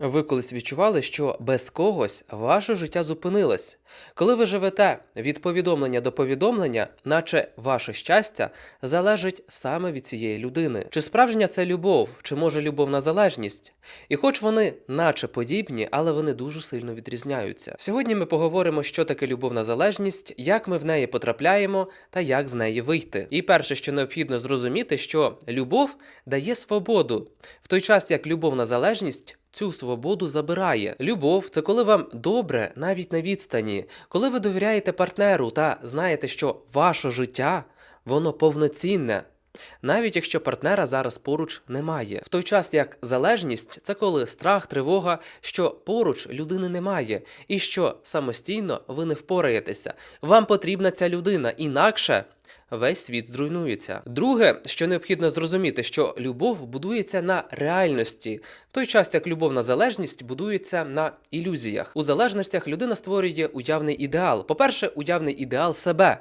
Ви колись відчували, що без когось ваше життя зупинилось. Коли ви живете від повідомлення до повідомлення, наче ваше щастя залежить саме від цієї людини. Чи справжня це любов, чи може любовна залежність? І хоч вони наче подібні, але вони дуже сильно відрізняються. Сьогодні ми поговоримо, що таке любовна залежність, як ми в неї потрапляємо та як з неї вийти. І перше, що необхідно зрозуміти, що любов дає свободу, той час як любовна залежність. Цю свободу забирає. Любов це коли вам добре навіть на відстані, коли ви довіряєте партнеру та знаєте, що ваше життя воно повноцінне. Навіть якщо партнера зараз поруч немає, в той час як залежність це коли страх, тривога, що поруч людини немає, і що самостійно ви не впораєтеся. Вам потрібна ця людина, інакше весь світ зруйнується. Друге, що необхідно зрозуміти, що любов будується на реальності, в той час як любовна залежність будується на ілюзіях. У залежностях людина створює уявний ідеал. По-перше, уявний ідеал себе.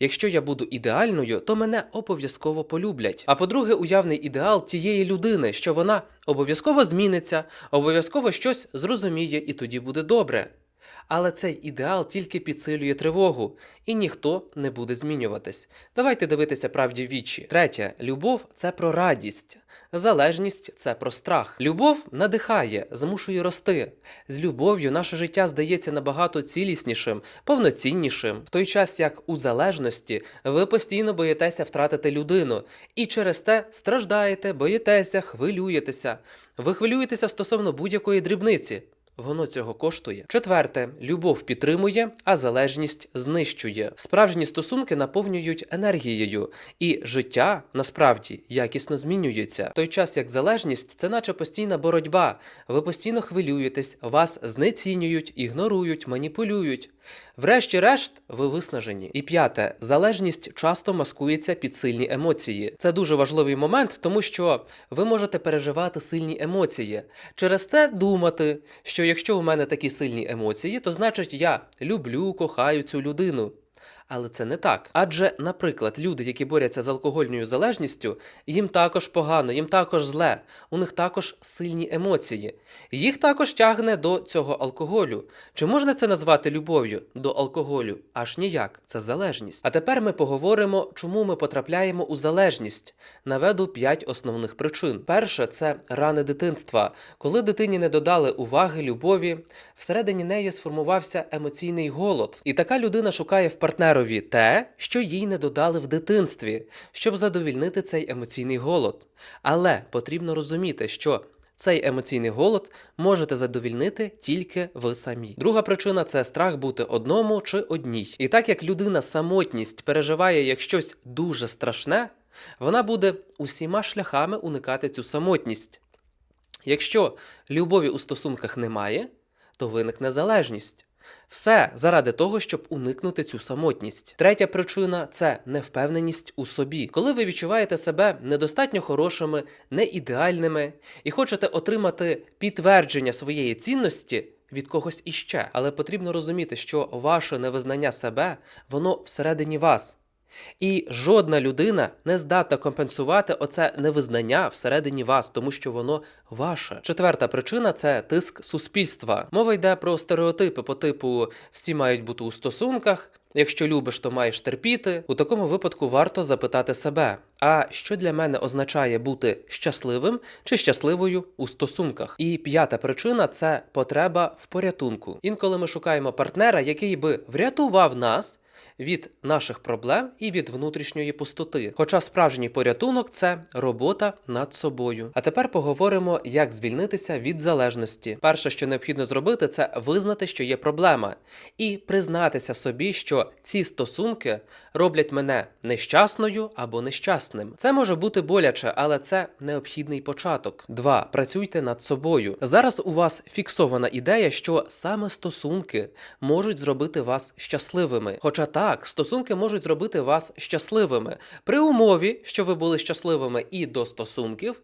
Якщо я буду ідеальною, то мене обов'язково полюблять. А по-друге, уявний ідеал тієї людини, що вона обов'язково зміниться, обов'язково щось зрозуміє, і тоді буде добре. Але цей ідеал тільки підсилює тривогу, і ніхто не буде змінюватись. Давайте дивитися правді в вічі. Третє, любов це про радість. Залежність це про страх. Любов надихає, змушує рости. З любов'ю наше життя здається набагато ціліснішим, повноціннішим, в той час як у залежності ви постійно боїтеся втратити людину, і через те страждаєте, боїтеся, хвилюєтеся. Ви хвилюєтеся стосовно будь-якої дрібниці. Воно цього коштує. Четверте, любов підтримує, а залежність знищує. Справжні стосунки наповнюють енергією, і життя насправді якісно змінюється. Той час як залежність це наче постійна боротьба. Ви постійно хвилюєтесь, вас знецінюють, ігнорують, маніпулюють. Врешті-решт, ви виснажені. І п'яте, залежність часто маскується під сильні емоції. Це дуже важливий момент, тому що ви можете переживати сильні емоції. Через те думати, що якщо у мене такі сильні емоції, то значить я люблю, кохаю цю людину. Але це не так. Адже, наприклад, люди, які борються з алкогольною залежністю, їм також погано, їм також зле, у них також сильні емоції. Їх також тягне до цього алкоголю. Чи можна це назвати любов'ю до алкоголю? Аж ніяк, це залежність. А тепер ми поговоримо, чому ми потрапляємо у залежність. Наведу п'ять основних причин. Перше це рани дитинства. Коли дитині не додали уваги, любові, всередині неї сформувався емоційний голод. І така людина шукає в партнерові те, що їй не додали в дитинстві, щоб задовільнити цей емоційний голод. Але потрібно розуміти, що цей емоційний голод можете задовільнити тільки ви самі. Друга причина це страх бути одному чи одній. І так як людина самотність переживає як щось дуже страшне, вона буде усіма шляхами уникати цю самотність. Якщо любові у стосунках немає, то виникне залежність. Все заради того, щоб уникнути цю самотність. Третя причина це невпевненість у собі. Коли ви відчуваєте себе недостатньо хорошими, не ідеальними і хочете отримати підтвердження своєї цінності. Від когось іще, але потрібно розуміти, що ваше невизнання себе, воно всередині вас. І жодна людина не здатна компенсувати оце невизнання всередині вас, тому що воно ваше. Четверта причина це тиск суспільства. Мова йде про стереотипи по типу всі мають бути у стосунках. Якщо любиш, то маєш терпіти. У такому випадку варто запитати себе: а що для мене означає бути щасливим чи щасливою у стосунках? І п'ята причина це потреба в порятунку. Інколи ми шукаємо партнера, який би врятував нас від наших проблем і від внутрішньої пустоти. Хоча справжній порятунок це робота над собою. А тепер поговоримо, як звільнитися від залежності. Перше, що необхідно зробити, це визнати, що є проблема, і признатися собі, що ці стосунки роблять мене нещасною або нещасним. Це може бути боляче, але це необхідний початок. Два. Працюйте над собою. Зараз у вас фіксована ідея, що саме стосунки можуть зробити вас щасливими. Хоча так, стосунки можуть зробити вас щасливими при умові, що ви були щасливими і до стосунків,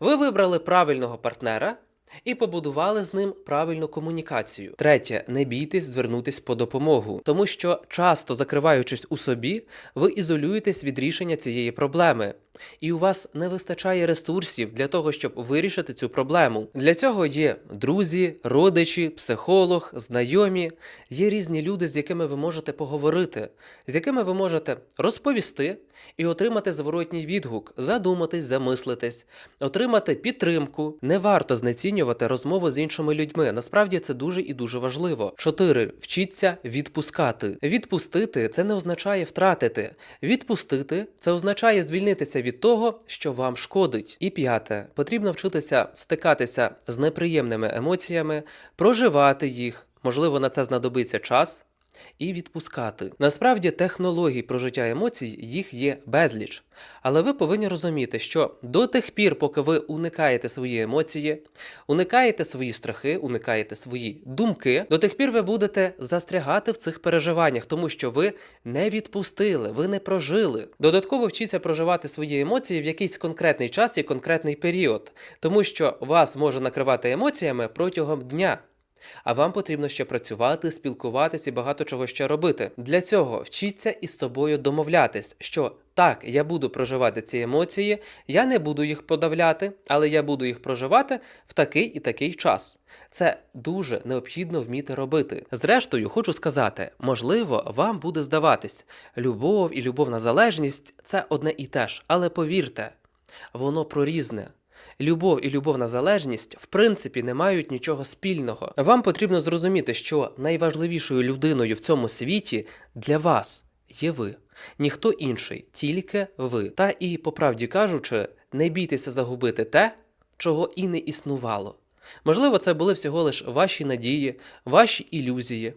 ви вибрали правильного партнера. І побудували з ним правильну комунікацію. Третє, не бійтесь звернутись по допомогу, тому що часто закриваючись у собі, ви ізолюєтесь від рішення цієї проблеми. І у вас не вистачає ресурсів для того, щоб вирішити цю проблему. Для цього є друзі, родичі, психолог, знайомі. Є різні люди, з якими ви можете поговорити, з якими ви можете розповісти і отримати зворотній відгук, задуматись, замислитись, отримати підтримку. Не варто знецінювати розмову з іншими людьми. Насправді це дуже і дуже важливо. Чотири. Вчіться відпускати. Відпустити це не означає втратити. Відпустити це означає звільнитися від того, що вам шкодить. І п'яте. Потрібно вчитися стикатися з неприємними емоціями, проживати їх. Можливо, на це знадобиться час і відпускати. Насправді, технологій прожиття емоцій їх є безліч. Але ви повинні розуміти, що до тих пір, поки ви уникаєте свої емоції, уникаєте свої страхи, уникаєте свої думки, до тих пір ви будете застрягати в цих переживаннях, тому що ви не відпустили, ви не прожили. Додатково вчіться проживати свої емоції в якийсь конкретний час і конкретний період, тому що вас може накривати емоціями протягом дня. А вам потрібно ще працювати, спілкуватися і багато чого ще робити. Для цього вчіться із собою домовлятись, що так, я буду проживати ці емоції, я не буду їх подавляти, але я буду їх проживати в такий і такий час. Це дуже необхідно вміти робити. Зрештою, хочу сказати, можливо, вам буде здаватись, любов і любовна залежність це одне і те ж, але повірте, воно про різне. Любов і любовна залежність в принципі не мають нічого спільного. Вам потрібно зрозуміти, що найважливішою людиною в цьому світі для вас є ви, ніхто інший, тільки ви. Та і, по правді кажучи, не бійтеся загубити те, чого і не існувало. Можливо, це були всього лиш ваші надії, ваші ілюзії.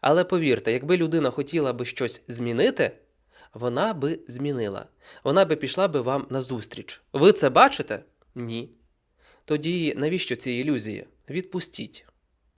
Але повірте, якби людина хотіла би щось змінити, вона би змінила. Вона би пішла би вам назустріч. Ви це бачите? Ні. Тоді навіщо ці ілюзії? Відпустіть.